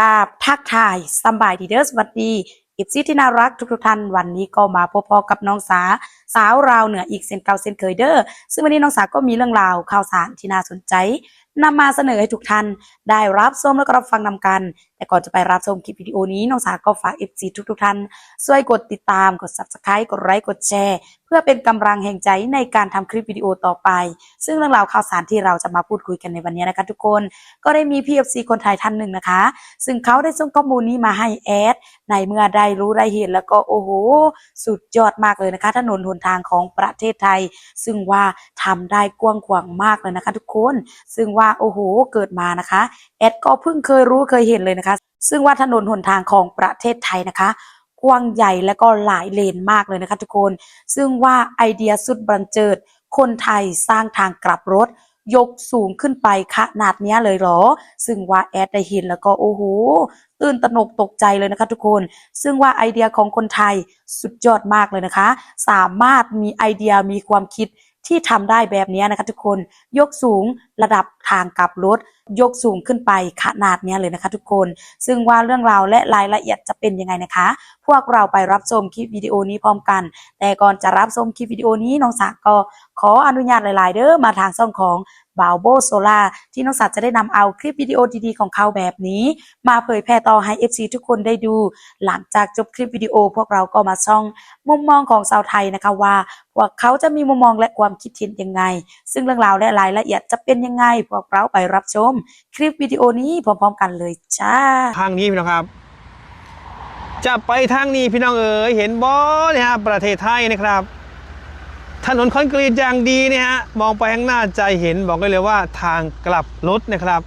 กาบทักทายสำบายดีเด้อสวัสดีอิบซี่ที่น่ารักทุกๆท่านวันนี้ก็มาพบๆกับน้องสาสาวราวเหนืออีกเซนเก่าเซนเคยเด้อซึ่งวันนี้น้องสาก็มีเรื่องราวข่าวสารที่น่าสนใจนำมาเสนอให้ทุกท่านได้รับชมและก็รับฟังนำกัน แต่ก่อนจะไปรับชมคลิปวิดีโอนี้น้องสาก็ฝาก FC ทุกๆท่านช่วยกดติดตามกด Subscribe กดไลค์กดแชร์ เพื่อเป็นกำลังแห่งใจในการทำคลิปวิดีโอต่อไป ซึ่งเรื่องราวข่าวสารที่เราจะมาพูดคุยกันในวันนี้นะคะทุกคนก็ได้มี PFC คนไทยท่านหนึ่งนะคะ ซึ่งเขาได้ส่งข้อมูลนี้มาให้แอดในเมื่อได้รู้ได้เห็นแล้วก็โอ้โหสุดยอดมากเลยนะคะ ถนนหนทางของประเทศไทย ซึ่งว่าทำได้กว้างขวางมากเลยนะคะ ทุกคน ซึ่งว่าโอ้โหเกิดมานะคะแอดก็เพิ่งเคยรู้เคยเห็นเลยนะคะ ซึ่งว่าถนนหนทางของประเทศไทยนะคะกว้างใหญ่และก็หลายเลนมากเลยนะคะทุกคน ซึ่งว่าไอเดียสุดบันเจิด คนไทยสร้างทางกลับรถ ยกสูงขึ้นไปขนาดนี้เลยเหรอ ซึ่งว่าแอดได้เห็นแล้วก็โอ้โหตื่นตระหนกตกใจเลยนะคะทุกคน ซึ่งว่าไอเดียของคนไทยสุดยอดมากเลยนะคะ สามารถมีไอเดียมีความคิดที่ทำได้แบบนี้นะคะทุกคน ยกสูงระดับทางกลับรถ ยกสูงขึ้นไปขนาดนี้เลยนะคะ ทุกคน ซึ่งว่าเรื่องราวและรายละเอียดจะเป็นยังไงนะคะ พวกเราไปรับชมคลิปวิดีโอนี้พร้อมกัน แต่ก่อนจะรับชมคลิปวิดีโอนี้น้องสาวก็ขออนุญาตหลาย ๆ เด้อมาทางช่องของบาวโบโซล่าที่น้องสาวจะได้นำเอาคลิปวิดีโอดีๆของเขาแบบนี้ มาเผยแพร่ต่อให้ FC ทุกคนได้ดู หลังจากจบคลิปวิดีโอ พวกเราก็มาช่องมุมมองของชาวไทยนะคะว่าพวกเขาจะมีมุมมองและความคิดเห็นยังไง ซึ่งเรื่องราวและรายละเอียดจะเป็นยังไง พวกเราไปรับชมคลิปวิดีโอนี้พร้อมๆกันเลยจ้า ทางนี้พี่น้องครับ จะไปทางนี้พี่น้องเอ๋ยเห็นบอเนี่ยฮะประเทศไทยนะครับ ถนนคอนกรีตอย่างดีเนี่ยฮะมองไปข้างหน้าใจเห็นบอกได้เลยว่าทางกลับรถนะครับ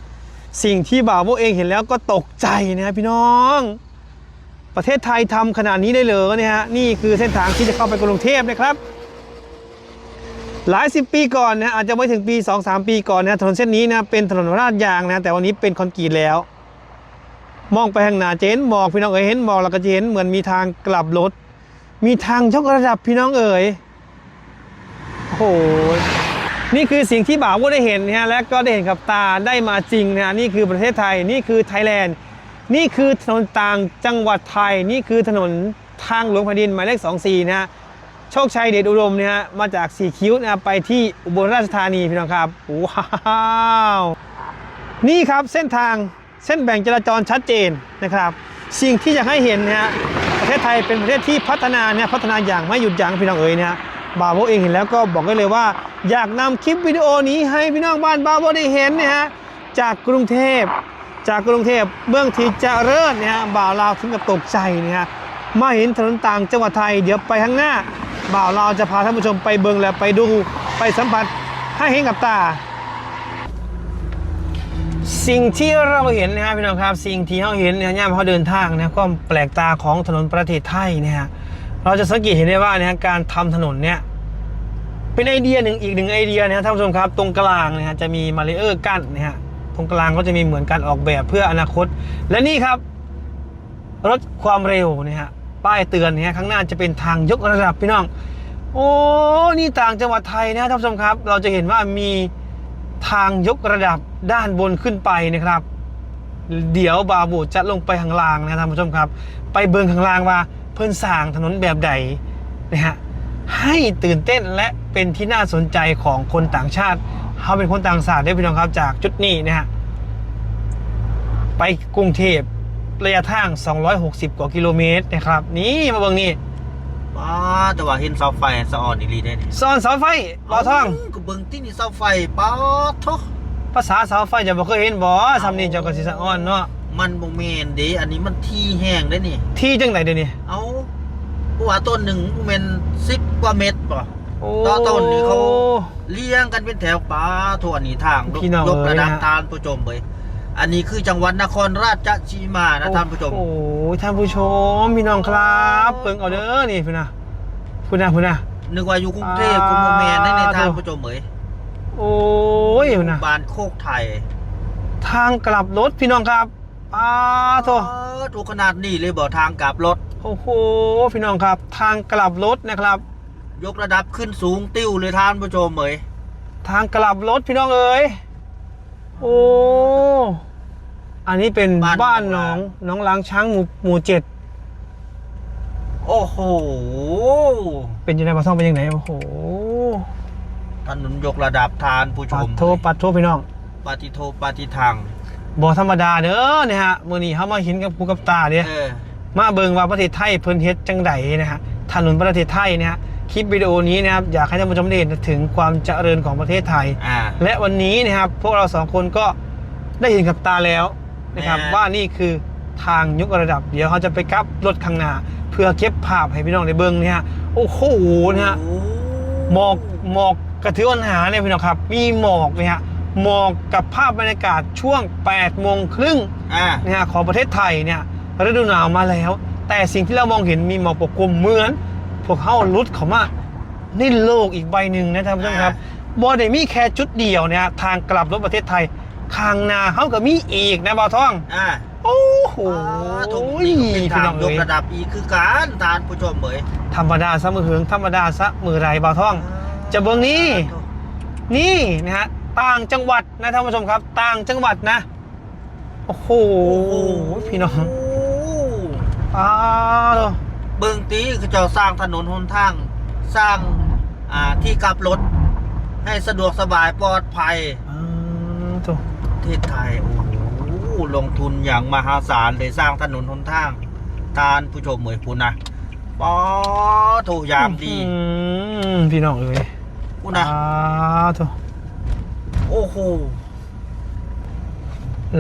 สิ่งที่บ่าวโบเองเห็นแล้วก็ตกใจนะพี่น้อง ประเทศไทยทำขนาดนี้ได้เลยเนี่ยฮะนี่คือเส้นทางที่จะเข้าไปกรุงเทพนะครับ หลายสิบปีก่อนนะอาจจะไม่ถึงปี 2-3 ปีก่อนนะถนนเส้นนี้นะเป็นถนนราดยางนะแต่วันนี้เป็นคอนกรีตแล้ว มองไปข้างหน้าจะเห็นหมอกพี่น้องเอ๋ยเห็นหมอกแล้วก็จะเห็นเหมือนมีทางกลับรถ มีทางยกระดับพี่น้องเอ๋ยโอ้โหนี่คือสิ่งที่บ่าวก็ได้เห็นนะฮะและก็ได้เห็นกับตาได้มาจริงนะนี่คือประเทศไทยนี่คือไทยแลนด์นี่คือถนนต่างจังหวัดไทย นี่คือถนนทางหลวงแผ่นดินหมายเลข24นะฮะ โชคชัยเดชอุดมเนี่ยฮะมาจากสีคิ้วนะไปที่อุบลราชธานีพี่น้องครับว้าวนี่ครับเส้นทางเส้นแบ่งจราจรชัดเจนนะครับ สิ่งที่อยากให้เห็นนะฮะประเทศไทยเป็นประเทศที่พัฒนาเนี่ยพัฒนาอย่างไม่หยุดยั้งพี่น้องเอ๋ยนะฮะบาโบเองเห็นแล้วก็บอกได้เลยว่า อยากนำคลิปวิดีโอนี้ให้พี่น้องบ้านบาโบได้เห็นนะฮะจากกรุงเทพ จากกรุงเทพเบื้องที่เจริญเนี่ยฮะบ่าวลาวถึงกับตกใจเนี่ยฮะมาเห็นถนนต่างจังหวัดไทยเดี๋ยวไปข้างหน้า บ่าวลาจะพาท่านผู้ชมไปเบิงและไปดูไปสัมผัสให้เห็นกับตา สิ่งที่เราเห็นนะฮะพี่น้องครับ สิ่งที่เราเห็นเนี่ยย่ามเขาเดินทางนะก็แปลกตาของถนนประเทศไทยเนี่ยฮะเราจะสังเกตเห็นได้ว่าเนี่ยการทำถนนเนี่ยเป็นไอเดียหนึ่งอีกหนึ่งไอเดียนะท่านผู้ชมครับ ตรงกลางเนี่ยฮะจะมีมาเลเยอร์กั้นนะฮะตรงกลางก็จะมีเหมือนการออกแบบเพื่ออนาคต และนี่ครับรถความเร็วนี่ฮะ ป้ายเตือนเนี่ยข้างหน้าจะเป็นทางยกระดับพี่น้อง โอ้นี่ต่างจังหวัดไทยนะท่านผู้ชมครับ เราจะเห็นว่ามีทางยกระดับด้านบนขึ้นไปนะครับ เดี๋ยวบาบูจะลงไปข้างล่างนะท่านผู้ชมครับ ไปเบิงข้างล่างว่าเพิ่นสร้างถนนแบบใดนะฮะให้ตื่นเต้นและเป็นที่น่าสนใจของคนต่างชาติเขาเป็นคนต่างชาติได้พี่น้องครับจากจุดนี้นะฮะไปกรุงเทพ ระยะทาง 260 กว่ากิโลเมตรนะครับ นี่มาเบิ่งนี่ป้าแต่ว่าเห็นเสาไฟสะออนอีหลีได้นี่ซ่อนเสาไฟบ่อทองก็เบิ่งที่นี่เสาไฟป้าทอภาษาเสาไฟจะบ่เคยเห็นบ่สำนีเจ้าก็สิสะอ้อนเนาะมันบ่แม่นเด้อันนี้มันที่แห้งได้นี่ ที่จังไหนเดี๋ยวนี้เอาผู้ว่าต้นหนึ่งบ่แม่น10กว่าเมตรป่ะโอ้ ต่อต้นนี่เขาเลี้ยงกันเป็นแถวป้าทั่วนี่ทางพี่น้องยกระดับเอ้ยนะ ทานผู้ชมเว้ย อันนี้คือจังหวัดนครราชสีมานะท่านผู้ชม โอ้โหท่านผู้ชมพี่น้องครับเบิ่งเอาเด้อนี่พุ่นน่ะพุ่นน่ะพุ่นน่ะนึกว่าอยู่กรุงเทพอ่ากรุงโมแมนได้ในท่านผู้ชมเว้ยโอ้ยพุ่นน่ะบ้านโคกไทย ทางกลับรถพี่น้องครับอ้าโถเออถูกขนาดนี้เลยบ่ทางกลับรถ โอ้โหพี่น้องครับ ทางกลับรถนะครับ ยกระดับขึ้นสูงติ้วเลยท่านผู้ชมเอ๋ยทางกลับรถพี่น้องเอ๋ย โอ้ อันนี้เป็นบ้านบ้านหนน้ออง ง น้องล้างช้างหมู่หมู่เจ็ด โอ้โหเป็นยังไงบ้าท่องเป็นยังไงโอ้โหถนนยกระดับทานผู้ชปัดมโทปัดโทพี่น้องปฏิโทปฏิทังบอธรรมดาเด้อเนี่ยฮะมื่อนี้เขามาเห็นกับกูกับตาเนี่ย เออมาเบิ่งว่าประเทศไทยเพิ่นเฮ็ดจังไดนะฮะถนนประเทศไทยเนี่ยฮะ คลิปวิดีโอนี้นะครับอยากให้ท่านผู้ชมได้เห็นถึงความเจริญของประเทศไทย อ่า และวันนี้นะครับพวกเราสองคนก็ได้เห็นกับตาแล้วนะครับแน่ว่านี่คือทางยกระดับ เดี๋ยวเขาจะไปกับรถข้างหน้า เพื่อเก็บภาพให้พี่น้องได้เบิ่งเนี่ยฮะโอ้โหเนี่ยฮะโอ้หมอกหมอกกระเทือนหาเนี่ยพี่น้องครับ มีหมอกเนี่ยฮะหมอกกับภาพบรรยากาศช่วง8โมงครึ่งอ่าเนี่ยฮะของประเทศไทยเนี่ยฤดูหนาวมาแล้ว แต่สิ่งที่เรามองเห็นมีหมอกปกคลุมเหมือน พวกเขาลุดเขามานี่โลกอีกใบหนึ่งนะท่านผู้ชมครับบอดมีแค่จุดเดียวเนี่ยทางกลับรถประเทศไทยคางนาเขาก็มีอีกนะบ่าวท่อง อ่าโอ้โหถูกนี่ก็เป็นพี่ทางน้องยเอ้กยระดับอีกคือการทานผู้ชมเหมยธรรมดาซะมือหึงธรรมดาซะมือไรบ่าวท่อง จะเบิ่งนี้ นี่นะฮะต่างจังหวัดนะท่านผู้ชมครับ ต่างจังหวัดนะ โอ้โหพี่น้องอ้าว เบิ่งตีคือเจ้าสร้างถนนหนทาง สร้างอ่าที่กลับรถ ให้สะดวกสบายปลอดภัยอืมถูกประเทศไทยโอ้โหลงทุนอย่างมหาศาลเลยสร้างถนนหนทางทานผู้ชมเหมยพูนนะปอถูกยามดีอืมพี่น้องเอ้ยพูนนะอ้าวถูกโอ้โห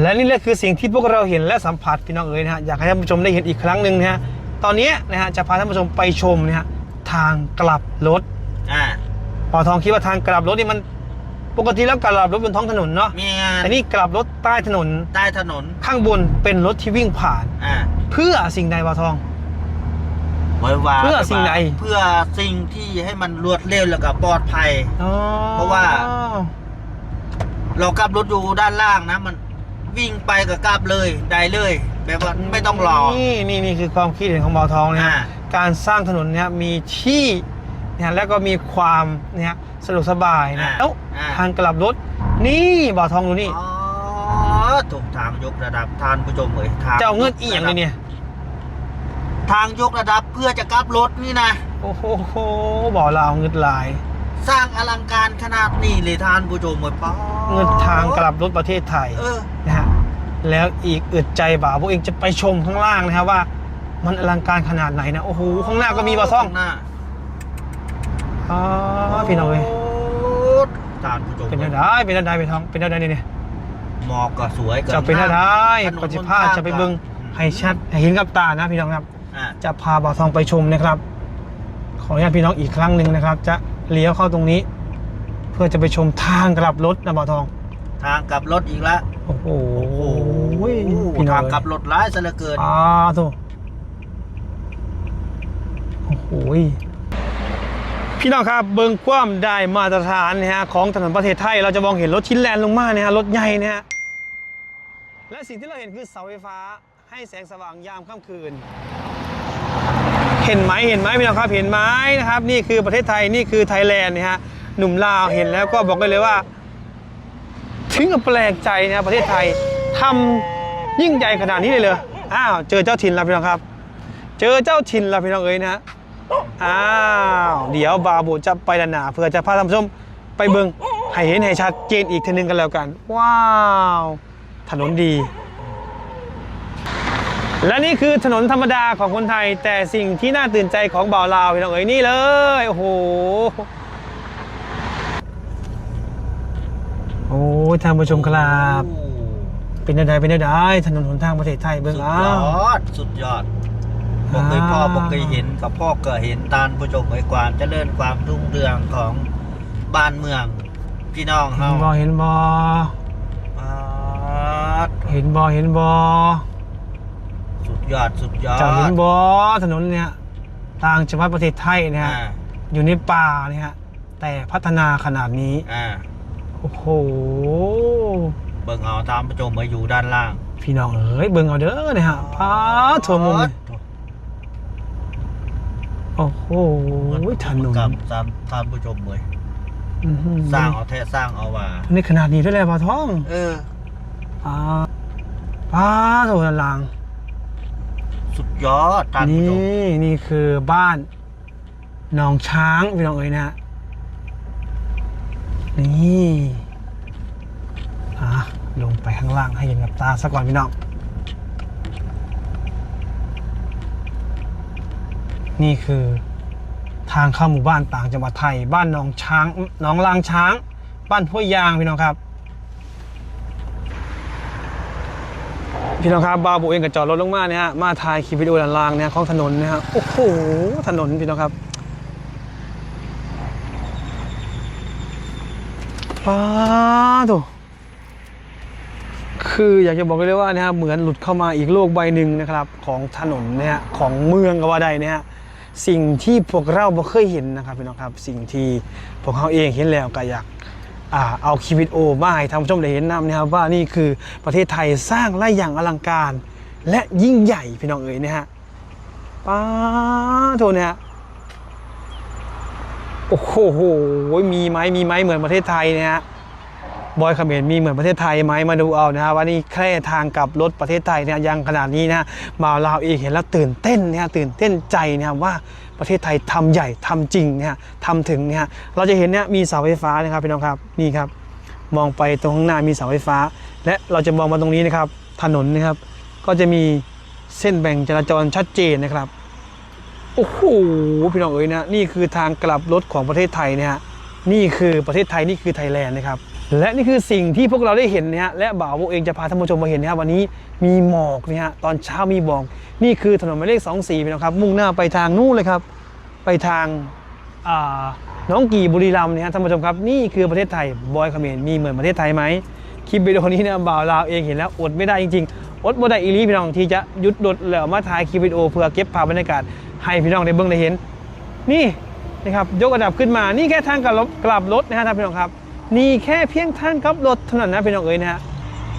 และนี่แหละคือสิ่งที่พวกเราเห็นและสัมผัสพี่น้องเอ๋ยนะฮะอยากให้ท่านผู้ชมได้เห็นอีกครั้งหนึ่งนะฮะ ตอนนี้นะฮะจะพาท่านผู้ชมไปชมนะฮะทางกลับรถอ่าปอทองคิดว่าทางกลับรถนี่มันปกติแล้วกลับรถบนท้องถนนเนาะมีงานแต่นี่กลับรถใต้ถนนใต้ถนนข้างบนเป็นรถที่วิ่งผ่านอ่าเพื่อสิ่งใดปอทองไว้ว่าเพื่อสิ่งใดเพื่อสิ่งที่ให้มันรวดเร็วแล้วก็ปลอดภัยอ๋อเพราะว่า เรากลับรถอยู่ด้านล่างนะ มัน วิ่งไปกับกลับเลยได้เลย แบบว่าไม่ต้องรอ นี่นี่นี่คือความคิดเห็นของปอทองนะฮะอ่า การสร้างถนนเนี่ยมีที่นะฮะแล้วก็มีความนะฮะสะดวกสบายนะอ่าแล้วอ่า ทางกลับรถนี่บ่อทองดูนี่ อ๋อถูกทางยกระดับทานผู้ชมเอ่ยทางเจ้าเงินอีหยังเลยเนี่ย ทางยกระดับเพื่อจะกลับรถนี่นะ โอ้โหบ่อเราวเงินหลาย สร้างอลังการขนาดนี้เลยทานผู้ชมเอ่ยป๊าเงินทางกลับรถประเทศไทยเออ นะฮะ แล้วอีกอึดใจบ่าวพวกเองจะไปชมข้างล่างนะครับว่า มันอลังการขนาดไหนนะโอ้โหข้างหน้าก็มีบ่อทองข้างหน้าอ๋อพี่น้องเอ้ยทานผู้ชมเป็นอะไรเป็นอะไรเป็นทองเป็นอะไรเนี่ย หมอกก็สวยจะเป็นอะไรถนนปฏิภาณจะไปเบิ่งให้ชัดให้เห็นกับตานะพี่น้องครับอ่าจะพาบ่าวทองไปชมนะครับ ขออนุญาตพี่น้องอีกครั้งหนึ่งนะครับ จะเลี้ยวเข้าตรงนี้ เพื่อจะไปชมทางกลับรถนะบ่าวทอง ทางกลับรถอีกแล้ว โอ้โหโอ้พี่น้อทางงกลับรถร้ายซะเหลือเกินอ่าโถโอ้โหพี่น้องครับเบิ้งความได้มาตรฐานนะฮะของถนนประเทศไทยเราจะมองเห็นรถชิ้นแลนลงมาเนี่ยฮะรถใหญ่เนี่ยฮะและสิ่งที่เราเห็นคือเสาไฟฟ้าให้แสงสว่างยามค่ำคืน เห็นไหมเห็นไหมพี่น้องครับเห็นไหมนะครับ นี่คือประเทศไทยนี่คือไทยแลนด์นะฮะหนุ่มลาวเห็นแล้วก็บอกได้เลยว่า ถึงกับแปลกใจนะประเทศไทยทำยิ่งใหญ่ขนาดนี้เลยเลยอ้าวเจอเจ้าถิ่นแล้วพี่น้องครับ เจอเจ้าถิ่นแล้วพี่น้องเอ้ยนะฮะอ้าวเดี๋ยวบาบูจะไปด้านหนาเพื่อจะพาท่านผู้ชมไปเบิงให้เห็นให้ชัดเจนอีกทีหนึงกันแล้วกัน ว้าว ถนนดี และนี่คือถนนธรรมดาของคนไทย แต่สิ่งที่น่าตื่นใจของบ่าวลาวพี่น้องเอ๋ยนี่เลยโอ้โห อ้ยท่านผู้ชมครับ เป็นได้เป็นได้ถนนหนทางประเทศไทยเบื้องสุดอ้ายวอด สุดยอดบอกเคยพ่ออ่าบอกเคยเห็นกับพ่อก็เห็นตานผู้ชมไอ้ความเจริญความรุ่งเรืองของบ้านเมือง พี่น้องเห็เฮานบอเห็นบออ่าเห็นบอเห็นบอสุดยอดสุดยอดเจ้าเห็นบอถนนเนี่ยต่างจังหวัดประเทศไทยเนี่ยอ่าอยู่ในป่าเนี่ยฮะแต่พัฒนาขนาดนี้ อ่า โอ้โห เบิ่งเอาตามผู้ชมมาอยู่ด้านล่าง พี่น้องเอ้ยเบิ่งเอาเด้อเนี่ยฮะพาทัวมุมเลยโอ้โหถนนกับตามตามผู้ชมเลยอื้อหือสร้างเอาแท้สร้างเอาว่าในขนาดนี้ด้วยแหละปลาทองเอออ่าป้าโถด้านล่าง สุดยอดท่านผู้นี่ชมนี่คือบ้านหนองช้างพี่น้องเอ๋ยนะฮะ นี่อะลงไปข้างล่างให้เห็นกับตาซะก่อนพี่น้อง นี่คือทางเข้าหมู่บ้านต่างจังหวัดไทย บ้านหนองช้างหนองลางช้าง บ้านห้วยยางพี่น้องครับ พี่น้องครับบาวบุเองกับจอดรถลงมาเนี่ยฮะมาถ่ายคลิปวิดีโอล่างเนี่ยของถนนเนี่ยฮะโอ้โหถนนพี่น้องครับ ป้าโถคืออยากจะบอกเลยว่านี่ยฮะเหมือนหลุดเข้ามาอีกโลกใบหนึ่งนะครับ ของถนนเนี่ยของเมืองก็ว่าใดเนี่ยสิ่งที่พวกเราบ่เคยเห็นนะครับพี่น้องครับ สิ่งที่พวกเขาเองเห็นแล้วก็อยากอเอาคลิปวิดีโอมาให้ท่านผู้ชมได้เห็นนำนะครับว่านี่คือประเทศไทยสร้างไร่อย่างอลังการ และยิ่งใหญ่พี่น้องเอ๋ยนะฮะป้าโทเนี่ยฮะ โอ้โห มีไหมมีไหมเหมือนประเทศไทยเนี่ยฮะ บอยเขมรมีเหมือนประเทศไทยไหมมาดูเอานะฮะว่านี่แค่ทางกับรถประเทศไทยเนี่ยยังขนาดนี้นะฮะมาลาวเองเห็นแล้วตื่นเต้นนะฮะตื่นเต้นใจนะว่าประเทศไทยทำใหญ่ทำจริงนะฮะทำถึงนี่ยฮะเราจะเห็นเนี่ยมีเสาไฟฟ้านะครับพี่น้องครับนี่ครับ มองไปตรงข้างหน้ามีเสาไฟฟ้า และเราจะมองมาตรงนี้นะครับถนนนะครับ ก็จะมีเส้นแบ่งจราจรชัดเจนนะครับ โอ้โหพี่น้องเอ๋ยนะนี่คือทางกลับรถของประเทศไทยนะฮะนี่คือประเทศไทยนี่คือไทยแลนด์นะครับและนี่คือสิ่งที่พวกเราได้เห็นนะฮะและบ่าวพวกเองจะพาท่านผู้ชมมาเห็นนะครับวันนี้มีหมอกนะฮะตอนเช้ามีหมอกนี่คือถนนหมายเลข 24พี่น้องครับมุ่งหน้าไปทางนู่นเลยครับ ไปทางาน้องกี่บุรีรัมย์นี่ยฮะท่านผู้ชมครับนี่คือประเทศไทยบอยเขมรมีเหมือนประเทศไทยไหมคลิปวิดีโอนี้เนี่ยบ่าวลาวเองเห็นแล้วอดไม่ได้จริงๆ อดบ่ได้อีลีพี่น้องที่จะหยุดดดแล้วมาถ่ายคลิปวิดีโอเพื่อเก็บภาพบรรยากาศให้พี่น้องได้เบิ่งได้เห็น นี่นะครับยกระดับขึ้นมา นี่แค่ทางกลับรถกลับรถนะฮะท่านพี่น้องครับ นี่แค่เพียงทางกลับรถเท่านั้นนะพี่น้องเอ๋ยนะฮะ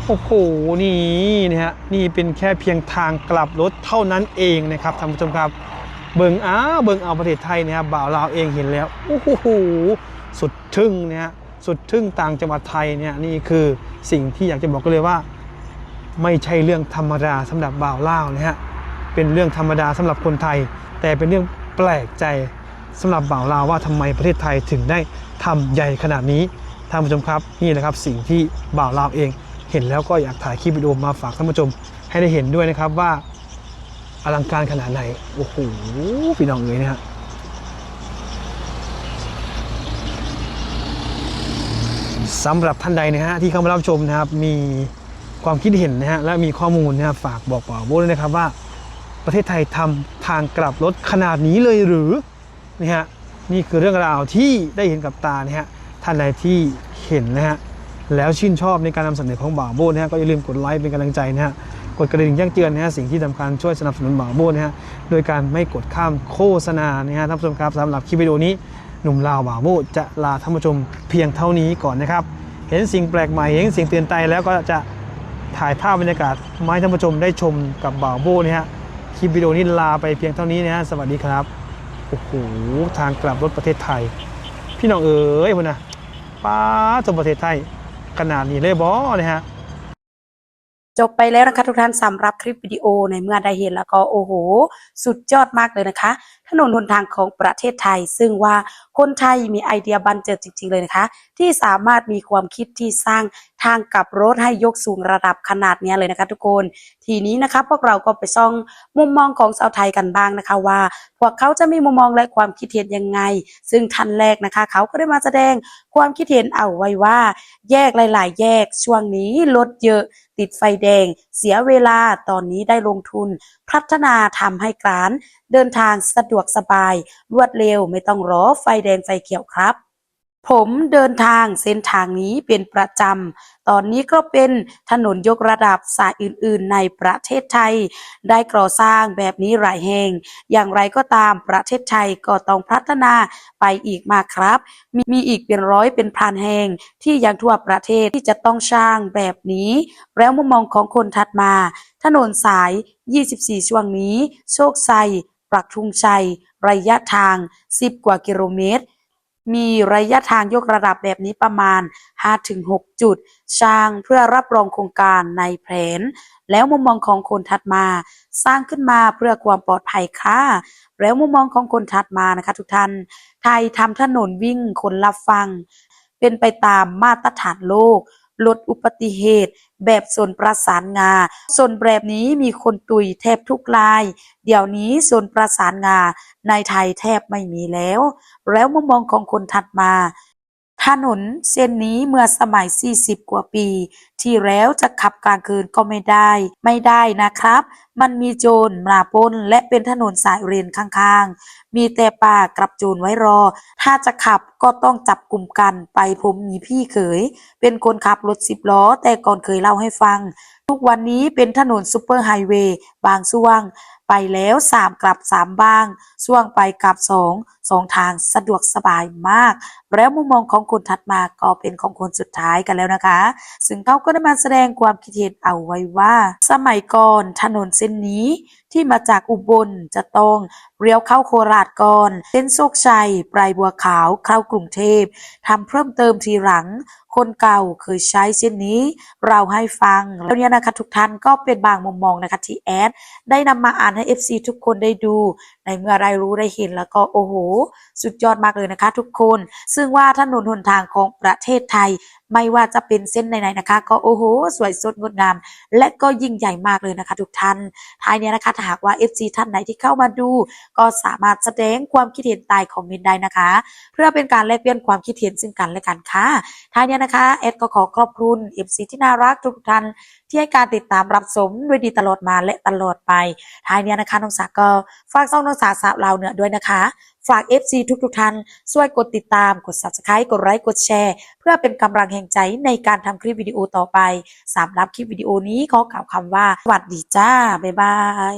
โอ้โหนี่นะฮะนี่เป็นแค่เพียงทางกลับรถเท่านั้นเองนะครับท่านผู้ชมครับ เบิ่งอ้าเบิ่งเอาประเทศไทยนะครับบ่าวลาวเองเห็นแล้วโอ้โหสุดทึ่งนะฮะสุดทึ่งต่างจังหวัดไทยเนี่ยนี่คือสิ่งที่อยากจะบอกกันเลยว่า ไม่ใช่เรื่องธรรมดาสำหรับบ่าวลาวนะฮะเป็นเรื่องธรรมดาสำหรับคนไทย แต่เป็นเรื่องแปลกใจสำหรับบ่าวลาวว่าทำไมประเทศไทยถึงได้ทำใหญ่ขนาดนี้ท่านผู้ชมครับนี่แหละครับสิ่งที่บ่าวลาวเอง เห็นแล้วก็อยากถ่ายคลิปวิดีโอมาฝากท่านผู้ชม ให้ได้เห็นด้วยนะครับว่าอลังการขนาดไหนโอ้โหพี่น้องเอ๋ยนะฮะสำหรับท่านใดนะฮะที่เข้ามารับชมนะครับมี ความคิดเห็นนะฮะและมีข้อมูลนะฝากบอกป่าโบ้ด้วยนะครับว่า ประเทศไทยทำทางกลับรถขนาดนี้เลยหรือนี่ฮะนี่คือเรื่องราวที่ได้เห็นกับตานะฮะท่านใดที่เห็นนะฮะแล้วชื่นชอบในการนำเสนอของบ่าวโบ้นะฮะก็อย่าลืมกดไลค์เป็นกำลังใจนะฮะกดกระดิ่งแจ้งเตือนนะฮะสิ่งที่สำคัญช่วยสนับสนุนบ่าวโบ้นะฮะโดยการไม่กดข้ามโฆษณานะฮะท่านผู้ชมครับสำหรับคลิปวิดีโอนี้หนุ่มลาวบ่าวโบ้จะลาท่านผู้ชมเพียงเท่านี้ก่อนนะครับ เห็นสิ่งแปลกใหม่เห็นสิ่งเตื่นใจแล้วก็จะ ถ่ายภาพบรรยากาศมาให้ท่านผู้ชมได้ชมกับบ่าวโบ้นะฮะคลิปวิดีโอนี้ลาไปเพียงเท่านี้นะฮะสวัสดีครับโอ้โหทางกลับรถประเทศไทย พี่น้องเอ๋ยพุ่นนะป้าจบประเทศไทยขนาดนี้เลยบอนะฮะจบไปแล้วนะคะทุกท่านสำหรับคลิปวิดีโอในเมื่อได้เห็นแล้วก็โอ้โห สุดยอดมากเลยนะคะ ถนนหนทางของประเทศไทย ซึ่งว่าคนไทยมีไอเดียบันเจิดจริง ๆ เลยนะคะ ที่สามารถมีความคิดที่สร้างทางกลับรถให้ยกสูงระดับขนาดเนี้ยเลยนะคะ ทุกคน ทีนี้นะคะพวกเราก็ไปซ่องมุมมองของชาวไทยกันบ้างนะคะว่า พวกเขาจะมีมุมมองและความคิดเห็นยังไง ซึ่งท่านแรกนะคะ เขาก็ได้มาแสดงความคิดเห็นเอาไว้ว่า แยกหลาย ๆ แยกช่วงนี้รถเยอะติดไฟแดง เสียเวลาตอนนี้ได้ลงทุน พัฒนาทำให้การเดินทางสะดวกสบาย รวดเร็วไม่ต้องรอไฟแดงไฟเขียวครับ ผมเดินทางเส้นทางนี้เป็นประจำ ตอนนี้ก็เป็นถนนยกระดับสายอื่น ๆ ในประเทศไทย ได้ก่อสร้างแบบนี้หลายแห่ง อย่างไรก็ตามประเทศไทยก็ต้องพัฒนาไปอีกมากครับ มีมีอีกเป็นร้อยเป็นพันแห่งที่ยังทั่วประเทศที่จะต้องสร้างแบบนี้ แล้วมุมมองของคนถัดมา ถนนสาย 24 ช่วงนี้ โชคชัย ปักทุงชัย ระยะทาง 10 กว่ากิโลเมตร มีระยะทางยกระดับแบบนี้ประมาณ 5-6 จุดช่างเพื่อรับรองโครงการในแผน แล้วมุมมองของคนถัดมา สร้างขึ้นมาเพื่อความปลอดภัยค่ะ แล้วมุมมองของคนถัดมานะคะ ทุกท่าน ไทยทำถนนวิ่งคนละฟัง เป็นไปตามมาตรฐานโลก ลดอุบัติเหตุ แบบส่วนประสานงา ส่วนแบบนี้มีคนตุยแทบทุกราย เดี๋ยวนี้ส่วนประสานงาในไทยแทบไม่มีแล้ว แล้วมุมมองของคนถัดมา ถนนเส้นนี้เมื่อสมัย 40 กว่าปี ที่แล้วจะขับกลางคืนก็ไม่ได้ ไม่ได้นะครับ มันมีโจรมาปนและเป็นถนนสายเรียนข้างๆ มีแต่ป่ากับโจรไว้รอ ถ้าจะขับก็ต้องจับกลุ่มกันไปผมมีพี่เขย เป็นคนขับรถสิบล้อ แต่ก่อนเคยเล่าให้ฟัง ทุกวันนี้เป็นถนนซูเปอร์ไฮเวย์บางช่วง ไปแล้วสามกลับสามบ้างช่วงไปกลับสอง สองทางสะดวกสบายมาก แล้วมุมมองของคนถัดมาก็เป็นของคนสุดท้ายกันแล้วนะคะ ซึ่งเขาก็ได้มาแสดงความคิดเห็นเอาไว้ว่า สมัยก่อนถนนเส้นนี้ที่มาจากอุบลจะต้องเลี้ยวเข้าโคราชก่อนเส้นโชคชัยปลายบัวขาวเข้ากรุงเทพทำเพิ่มเติมทีหลังคนเก่าเคยใช้เส้นนี้ เราให้ฟังแล้วเนี่ยนะคะทุกท่านก็เป็นบางมุมมองนะคะที่แอดได้นำมาอ่านให้ FC ทุกคนได้ดู ในเมื่อได้รู้ได้เห็นแล้วก็โอ้โห สุดยอดมากเลยนะคะ ทุกคน ซึ่งว่าถนนหนทางของประเทศไทย ไม่ว่าจะเป็นเส้นไหนๆนะคะ ก็โอ้โห สวยสดงดงาม และก็ยิ่งใหญ่มากเลยนะคะ ทุกท่านท้ายนี้นะคะถ้าหากว่า FC ท่านไหนที่เข้ามาดู ก็สามารถแสดงความคิดเห็นใต้คอมเมนต์ได้นะคะ เพื่อเป็นการแลกเปลี่ยนความคิดเห็นซึ่งกันและกันค่ะท้ายนี้นะคะแอดก็ขอขอบคุณ FC ที่น่ารักทุกท่านที่ให้การติดตามรับชมด้วยดีตลอดมาและตลอดไปท้ายนี้นะคะน้องสาก็ฝากซ่องน้องสาสาวเราวเหนือด้วยนะคะ ฝาก FC ทุกทุกท่านช่วยกดติดตาม กด subscribe กดไลค์กดแชร์ เพื่อเป็นกำลังแห่งใจในการทำคลิปวิดีโอต่อไปสำหรับคลิปวิดีโอนี้ขอกล่าวคำว่าสวัสดีจ้า บ๊ายบาย